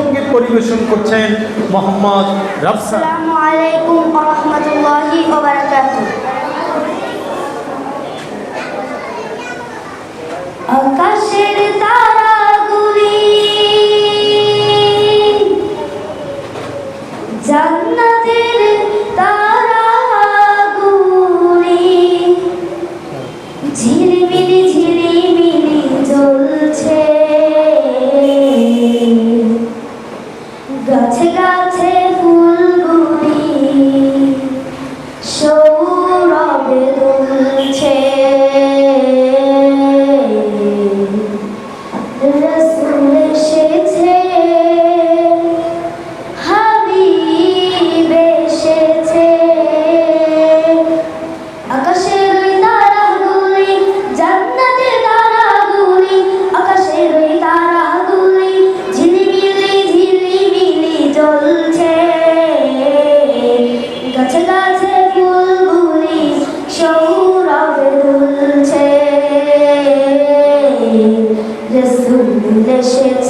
সংগীত পরিবেশন করছেন মোহাম্মদ রাফসান। আসসালামু আলাইকুম ওয়া রাহমাতুল্লাহি emotions.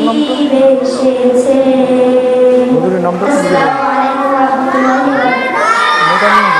তোমার নামটা মধুরের নামটা মেয়েটার